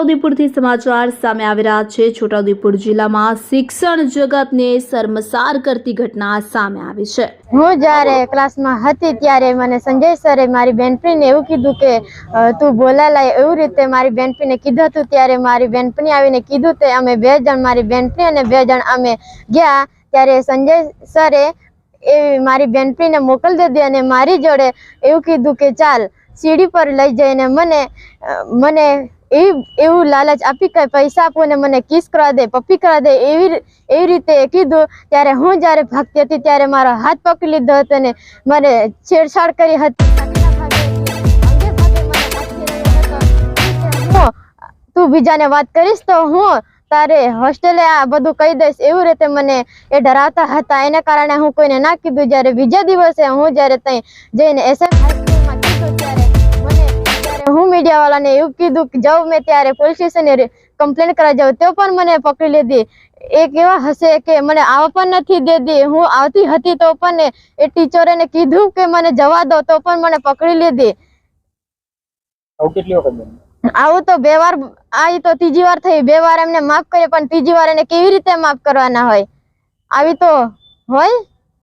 છોટાઉદેપુરથી સમાચાર સામે આવી રહ્યા છે. છોટાઉદેપુર જિલ્લામાં શિક્ષણ જગતને શર્મસાર કરતી ઘટના સામે આવી છે. હું જ્યારે ક્લાસમાં હતી ત્યારે મને સંજય સરે મારી બેનપણીને એવું કીધું કે તું બોલાલાય. એવું રીતે મારી બેનપણીને કીધું હતું. ત્યારે મારી બેનપણી આવીને કીધું તે અમે બે જણ, મારી બેનપણી અને બે જણ અમે ગયા. ત્યારે સંજય સરે એ મારી બેનપણીને મોકલી દીધી અને મારી જોડે એવું કીધું કે, ચાલ, સીડી પર લઈ જઈને મને મને એવી એવું લાલચ આપી કે પૈસા આપો ને મને કિસ કરવા દે, પપ્પી કરવા દે, એવી એવી રીતે કીધું. ત્યારે હું જ્યારે ભાગતી હતી, ત્યારે મારો હાથ પકડી લીધો હતો ને મને છેડછાડ કરી હતી. તું બીજાને વાત કરીશ તો હું તારે હોસ્ટેલે આ બધું કહી દઈશ. એવું રીતે મને એ ડરાવતા હતા. એના કારણે હું કોઈને ના કીધું. જ્યારે બીજા દિવસે હું જ્યારે ત્યાં જઈને એસએમ મીડિયાવાળાને એવું કીધું કે જાઉં મેં ત્યારે પોલીસ સ્ટેશને કમ્પ્લેન કરવા જાઉં તો પણ મને પકડી લીધી. એ કેવા હશે કે મને આવવા પણ નથી દેતી હું આવતી હતી તો પણ એ- ટીચરે કીધું કે મને જવા દો તો પણ મને પકડી લીધી. આવું તો બે વાર આવી તો ત્રીજી વાર થઈ બે વાર એમને માફ કરી પણ ત્રીજી વાર એને કેવી રીતે માફ કરવાના હોય? આવી તો હોય?